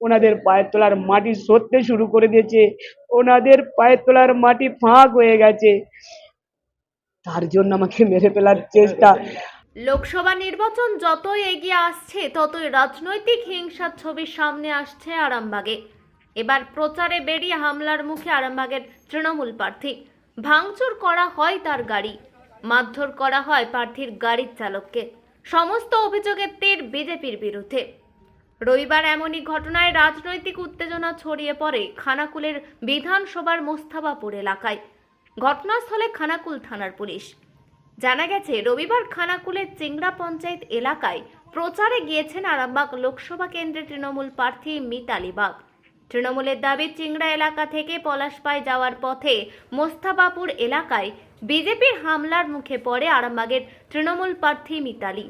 ওনাদের পায়ের তলার মাটি সরতে শুরু করে দিয়েছে। ওনাদের পায়ের তলার মাটি ফাঁক হয়ে গেছে। তার জন্য আমাকে মেরে ফেলার চেষ্টা। লোকসভা নির্বাচন যতই এগিয়ে আসছে, ততই রাজনৈতিক হিংসার ছবি সামনে আসছে আরামবাগে। এবার প্রচারে বেরিয়ে হামলার মুখে আরামবাগের তৃণমূল প্রার্থী। ভাঙচুর করা হয় তার গাড়ি। মারধর করা হয় প্রার্থীর গাড়ির চালককে। সমস্ত অভিযোগের তীর বিজেপির বিরুদ্ধে। রবিবার এমনই ঘটনায় রাজনৈতিক উত্তেজনা ছড়িয়ে পড়ে খানাকুলের বিধানসভার মোস্তাবাপুর এলাকায়। ঘটনাস্থলে খানাকুল থানার পুলিশ। জানা গেছে, রবিবার খানাকুলের চিংড়া পঞ্চায়েত এলাকায় প্রচারে গিয়েছেন আরামবাগ লোকসভা কেন্দ্রের তৃণমূল প্রার্থী মিতালি বাগ। তৃণমূলের দাবি, চিংড়া এলাকা থেকে পলাশপাই যাওয়ার পথে মোস্তাবাপুর এলাকায় বিজেপির হামলার মুখে পড়ে আরামবাগের তৃণমূল প্রার্থী মিতালি।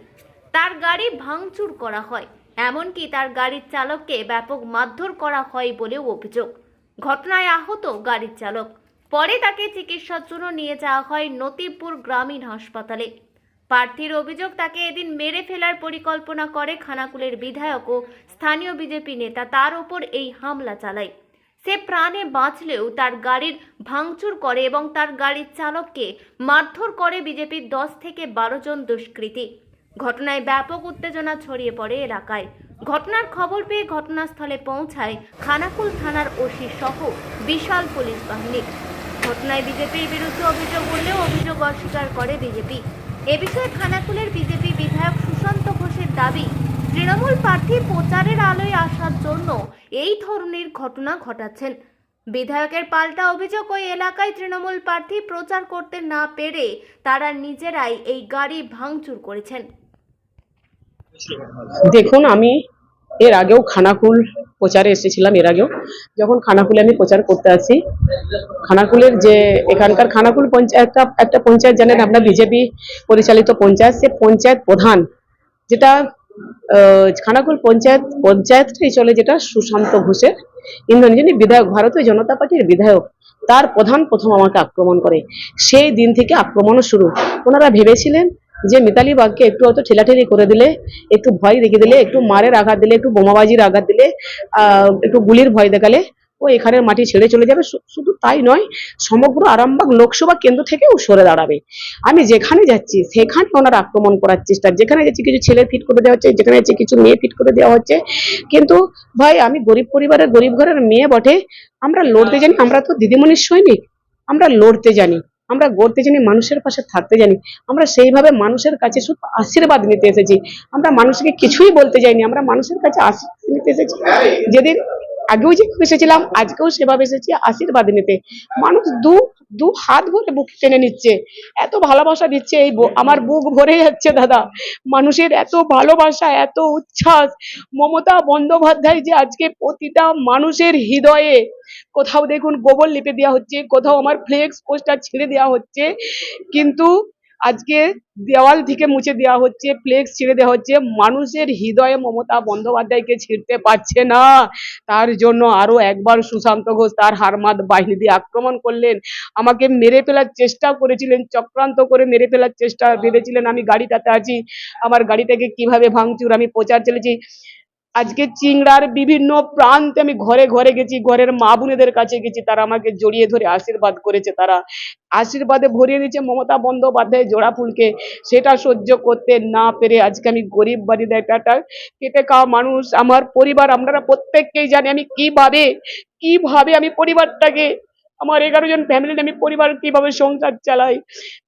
তার গাড়ি ভাঙচুর করা হয়। এমনকি তার গাড়ির চালককে ব্যাপক মারধর করা হয় বলেও অভিযোগ। ঘটনায় আহত গাড়ির চালক। পরে তাকে চিকিৎসার জন্য নিয়ে যাওয়া হয় নতিপুর গ্রামীণ হাসপাতালে। প্রার্থীর অভিযোগ, তাকে এদিন মেরে ফেলার পরিকল্পনা করে খানাকুলের বিধায়ক ও স্থানীয় বিজেপি নেতা তার ওপর এই হামলা চালায়। সে প্রাণে বাঁচলেও তার গাড়ির ভাঙচুর করে এবং তার গাড়ির চালককে মারধর করে বিজেপির দশ থেকে বারো জন দুষ্কৃতী। ঘটনায় ব্যাপক উত্তেজনা ছড়িয়ে পড়ে এলাকায়। ঘটনার খবর পেয়ে ঘটনাস্থলে পৌঁছায় খানাকুল থানার ওসি সহ বিশাল পুলিশ বাহিনী। ঘটনায় বিজেপির বিরুদ্ধে অভিযোগ উঠলেও অভিযোগ অস্বীকার করে বিজেপি। এ বিষয়ে খানাকুলের বিজেপি বিধায়ক সুশান্ত ঘোষের দাবি, তৃণমূল প্রার্থী প্রচারের আলোয় আসার জন্য এই ধরনের ঘটনা ঘটাচ্ছেন। বিধায়কের পাল্টা অভিযোগ ওই এলাকায় তৃণমূল প্রার্থী প্রচার করতে না পেরে তারা নিজেরাই এই গাড়ি ভাঙচুর করেছেন। দেখুন, আমি এর আগেও খানাকুল প্রচারে এসেছিলাম, এর আগেও। যখন খানাকুলে আমি প্রচার করতে আসি, খানাকুলের যে এখানকার খানাকুল পঞ্চায়েত, একটা পঞ্চায়েত জানেন আপনার, বিজেপি পরিচালিত পঞ্চায়েত, সে পঞ্চায়েত প্রধান, যেটা খানাকুল পঞ্চায়েত, পঞ্চায়েতটাই চলে যেটা সুশান্ত ঘোষের ইন্ধন যিনি বিধায়ক, ভারতীয় জনতা পার্টির বিধায়ক। তার প্রধান প্রথম আমাকে আক্রমণ করে। সেই দিন থেকে আক্রমণও শুরু। ওনারা ভেবেছিলেন যে মিতালি বাগকে একটু হয়তো ঠেলাঠেলি করে দিলে, একটু ভয় দেখিয়ে দিলে, একটু মারের আঘাত দিলে, একটু বোমাবাজির আঘাত দিলে একটু গুলির ভয় দেখালে, ও এখানের মাটি ছেড়ে চলে যাবে। শুধু তাই নয়, সমগ্র আরামবাগ লোকসভা কেন্দ্র থেকেও সরে দাঁড়াবে। আমি যেখানে যাচ্ছি, সেখানে ওনার আক্রমণ করার চেষ্টা। যেখানে যাচ্ছি, কিছু ছেলে ফিট করে দেওয়া হচ্ছে, যেখানে যাচ্ছি, কিছু মেয়ে ফিট করে দেওয়া হচ্ছে। কিন্তু ভাই, আমি গরিব পরিবারের, গরিব ঘরের মেয়ে বটে। আমরা লড়তে জানি, আমরা তো দিদিমণির সৈনিক। আমরা লড়তে জানি। আমরা গড়তে জানি, মানুষের পাশে থাকতে জানি। আমরা সেইভাবে মানুষের কাছে শুধু আশীর্বাদ নিতে এসেছি। আমরা মানুষকে কিছুই বলতে যাইনি, আমরা মানুষের কাছে আশীর্বাদ নিতে এসেছি। যেদিন আগেও যে এসেছিলাম আজকেও সেভাবে এসেছি, আশীর্বাদ নিতে। মানুষ দু দু হাত ভরে বুক টেনে নিচ্ছে। এত ভালোবাসা দিচ্ছে এই আমার বুক ভরে যাচ্ছে, দাদা। মানুষের এত ভালোবাসা, এত উচ্ছ্বাস। মমতা বন্দ্যোপাধ্যায় যে আজকে প্রতিটা মানুষের হৃদয়ে কোথাও দেখুন গোবর লিপে দেওয়া হচ্ছে, কোথাও আমার ফ্লেক্স পোস্টার ছেড়ে দেওয়া হচ্ছে। কিন্তু আজকে দেওয়াল থেকে মুছে দেওয়া হচ্ছে ফ্লেক্স ছেড়ে দেওয়া হচ্ছে। মানুষের হৃদয়ে মমতা বন্দ্যোপাধ্যায়কে ছিঁড়তে পারছে না। তার জন্য আরও একবার সুশান্ত ঘোষ তার হারমাদ বাহিনী দিয়ে আক্রমণ করলেন। আমাকে মেরে ফেলার চেষ্টা করেছিলেন, চক্রান্ত করে মেরে ফেলার চেষ্টা ভেবেছিলেন আমি গাড়িটাতে আছি। আমার গাড়িটাকে কীভাবে ভাঙচুর আমি প্রচার চলেছি আজকে চিংড়ার বিভিন্ন প্রান্তে আমি ঘরে ঘরে গেছি, ঘরের মা বোনেদের কাছে গেছি, তারা আমাকে জড়িয়ে ধরে আশীর্বাদ করেছে, তারা আশীর্বাদে ভরিয়ে দিয়েছে মমতা বন্দ্যোপাধ্যায় জোড়া ফুলকে সেটা সহ্য করতে না পেরে আজকে আমি গরিব বাড়িতে একটা খেটে খাওয়া মানুষ, আমার পরিবার, আপনারা প্রত্যেককেই জানি আমি কীভাবে কীভাবে আমি পরিবারটাকে, আমার এগারো জন ফ্যামিলি আমি পরিবার কীভাবে সংসার চালাই।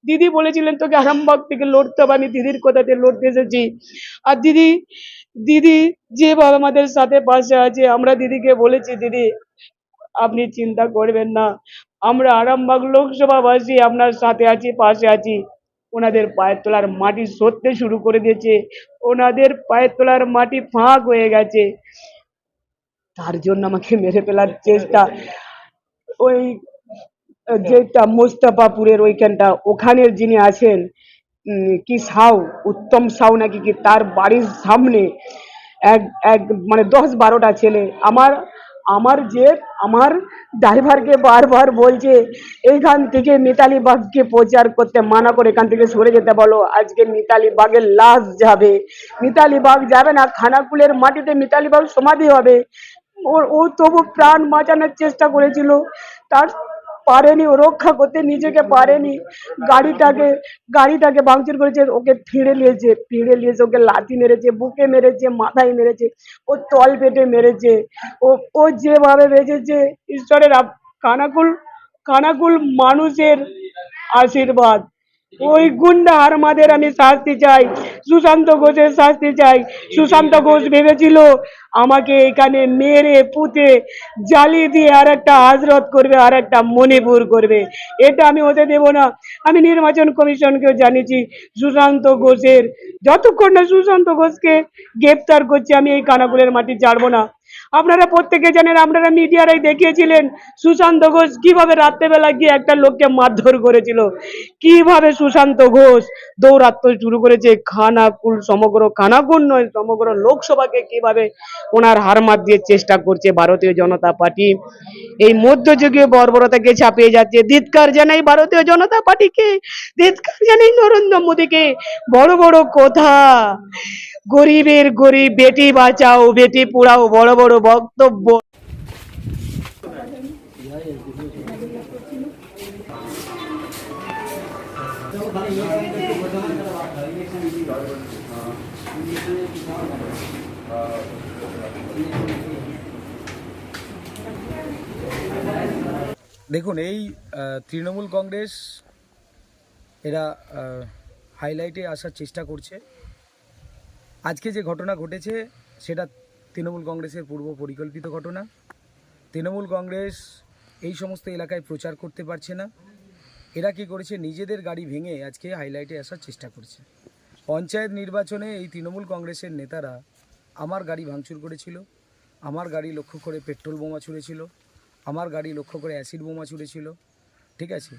দিদি বলেছিলেন, তোকে আরামবাগ থেকে লড়তে হবে, আমি দিদির কথাতে লড়তে এসেছি। আর দিদি দিদি যেভাবে আমাদের সাথে পাশে আছে, আমরা দিদিকে বলেছি, দিদি, আপনি চিন্তা করবেন না। আমরা আরামবাগ লোকসভাবাসী, আপনার সাথে আছি, পাশে আছি। ওনাদের পায়ের তোলার মাটি সরতে শুরু করে দিয়েছে। ওনাদের পায়ের তোলার মাটি ফাঁক হয়ে গেছে। তার জন্য আমাকে মেরে ফেলার চেষ্টা। ওই, যেটা মোস্তাফাপুরের ওইখানটা, ওখানের যিনি আছেন কি সাউ উত্তম সাউ নাকি কি তার বাড়ির সামনে? এক এক মানে দশ বারোটা ছেলে। আমার আমার যে, আমার ড্রাইভারকে বারবার বলছে, এইখান থেকে মিতালি বাঘকে প্রচার করতে মানা করে এখান থেকে সরে যেতে বলো। আজকে মিতালি বাঘের লাশ যাবে। মিতালি বাঘ যাবে না, খানাকুলের মাটিতে মিতালি বাঘ সমাধি হবে। ও তবু প্রাণ বাঁচানোর চেষ্টা করেছিল। তার পারেনি, ও রক্ষা করতে নিজেকে পারেনি। গাড়িটাকে গাড়িটাকে ভাঙচুর করেছে, ওকে ফিরে নিয়েছে ফিরে নিয়েছে, ওকে লাথি মেরেছে, বুকে মেরেছে, মাথায় মেরেছে, ও তল পেটে মেরেছে। ও ও যেভাবে বেঁচেছে, ঈশ্বরের কানাকুল কানাকুল মানুষের আশীর্বাদ। ওই গুন্ডা হারমাদের আমি শাস্তি চাই, সুশান্ত ঘোষের শাস্তি চাই। সুশান্ত ঘোষ ভেবেছিল, আমাকে এখানে মেরে, পুঁতে, জ্বালিয়ে দিয়ে আর একটা হাজরত করবে আর একটা মণিপুর করবে। এটা আমি হতে দেব না। আমি নির্বাচন কমিশনকেও জানিয়েছি, সুশান্ত ঘোষের, যতক্ষণ না সুশান্ত ঘোষকে গ্রেপ্তার করছি, আমি এই কানাকুলের মাটি ছাড়বো না। আপনারা প্রত্যেকে জানেন, আপনারা মিডিয়ারাই দেখিয়েছিলেন, সুশান্ত ঘোষ কীভাবে রাত্রেবেলা গিয়ে একটা লোককে মারধর করেছিল। কীভাবে সুশান্ত ঘোষ দৌরাত্ম শুরু করেছে, খানাকুল, সমগ্র খানাকুল নয়, সমগ্র লোকসভাকে কীভাবে ওনার হারমাত দিয়ে চেষ্টা করছে ভারতীয় জনতা পার্টি। এই মধ্যযুগীয় বর্বরতাকে ছাপিয়ে যাচ্ছে? ধিৎকার জানাই ভারতীয় জনতা পার্টিকে। ধিৎকার জানাই নরেন্দ্র মোদীকে। বড় বড় কথা, গরিবের গরিব, বেটি বাঁচাও, বেটি পুড়াও বড় বড় বক্তব্য। দেখুন, এই তৃণমূল কংগ্রেস এরা হাইলাইটে আসার চেষ্টা করছে। আজকে যে ঘটনা ঘটেছে, সেটা তৃণমূল কংগ্রেসের পূর্ব পরিকল্পিত ঘটনা। তৃণমূল কংগ্রেস এই সমস্ত এলাকায় প্রচার করতে পারছে না। এরা কি করেছে? নিজেদের গাড়ি ভেঙে আজকে হাইলাইটে আসার চেষ্টা করছে। পঞ্চায়েত নির্বাচনে এই তৃণমূল কংগ্রেসের নেতারা আমার গাড়ি ভাঙচুর করেছিল, আমার গাড়ি লক্ষ্য করে পেট্রোল বোমা ছুঁড়েছিল, আমার গাড়ি লক্ষ্য করে অ্যাসিড বোমা ছুঁড়েছিল, ঠিক আছে?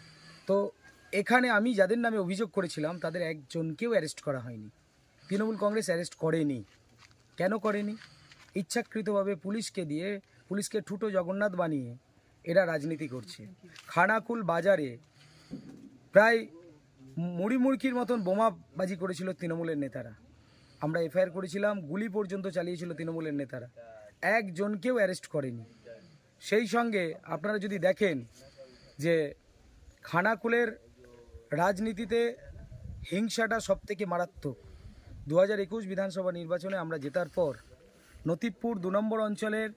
তো এখানে আমি যাদের নামে অভিযোগ করেছিলাম, তাদের একজনকেও অ্যারেস্ট করা হয়নি। তৃণমূল কংগ্রেস অ্যারেস্ট করেনি। কেন করেনি? ইচ্ছাকৃতভাবে পুলিশকে দিয়ে, পুলিশকে ঠুটো জগন্নাথ বানিয়ে এরা রাজনীতি করছে। খানাকুল বাজারে প্রায় মুড়ি মুড়কির মতন বোমাবাজি করেছিল তৃণমূলের নেতারা। আমরা এফআইআর করেছিলাম, গুলি পর্যন্ত চালিয়েছিল তৃণমূলের নেতারা। একজনকেও অ্যারেস্ট করেনি। সেই সঙ্গে আপনারা যদি দেখেন যে খানাকুলের রাজনীতিতে হিংসাটা সব থেকে মারাত্মক। দু হাজার একুশ বিধানসভা নির্বাচনে আমরা জেতার পর নতিবপুর দু নম্বর অঞ্চলের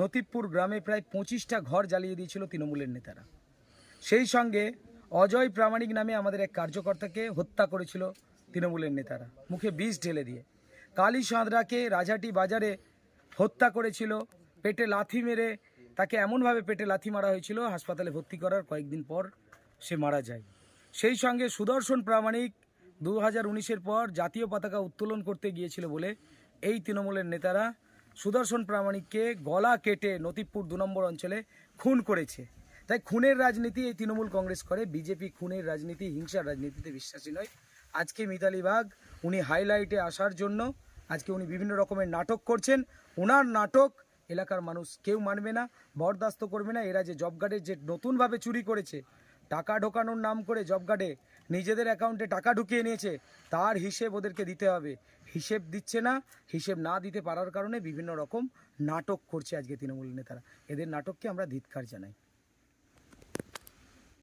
নতিবপুর গ্রামে প্রায় পঁচিশটা ঘর জ্বালিয়ে দিয়েছিল তৃণমূলের নেতারা। সেই সঙ্গে অজয় প্রামাণিক নামে আমাদের এক কার্যকর্তাকে হত্যা করেছিল তৃণমূলের নেতারা, মুখে বিষ ঢেলে দিয়ে। কালী সাঁতরাকে রাজাটি বাজারে হত্যা করেছিল, পেটে লাথি মেরে তাকে এমনভাবে পেটে লাথি মারা হয়েছিল, হাসপাতালে ভর্তি করার কয়েকদিন পর সে মারা যায়। সেই সঙ্গে সুদর্শন প্রামাণিক দু হাজার উনিশের পর জাতীয় পতাকা উত্তোলন করতে গিয়েছিল বলে এই তৃণমূলের নেতারা সুদর্শন প্রামাণিককে গলা কেটে নতিবপুর দু নম্বর অঞ্চলে খুন করেছে। তাই খুনের রাজনীতি এই তৃণমূল কংগ্রেস করে। বিজেপি খুনের রাজনীতি, হিংসার রাজনীতিতে বিশ্বাসী নয়। আজকে মিতালি বাগ উনি হাইলাইটে আসার জন্য, আজকে উনি বিভিন্ন রকমের নাটক করছেন। ওনার নাটক এলাকার মানুষ কেউ মানবে না, বরদাস্ত করবে না। এরা যে জব কার্ডের যে নতুনভাবে চুরি করেছে, টাকা ঢোকানোর নাম করে জব কার্ডে নিজেদের অ্যাকাউন্টে টাকা ঢুকিয়ে নিয়েছে, তার হিসেব ওদেরকে দিতে হবে। হিসেব দিচ্ছে না, হিসেব না দিতে পারার কারণে বিভিন্ন রকম নাটক করছে আজকে তৃণমূল নেতারা। এদের নাটককে আমরা ধিৎকার জানাই।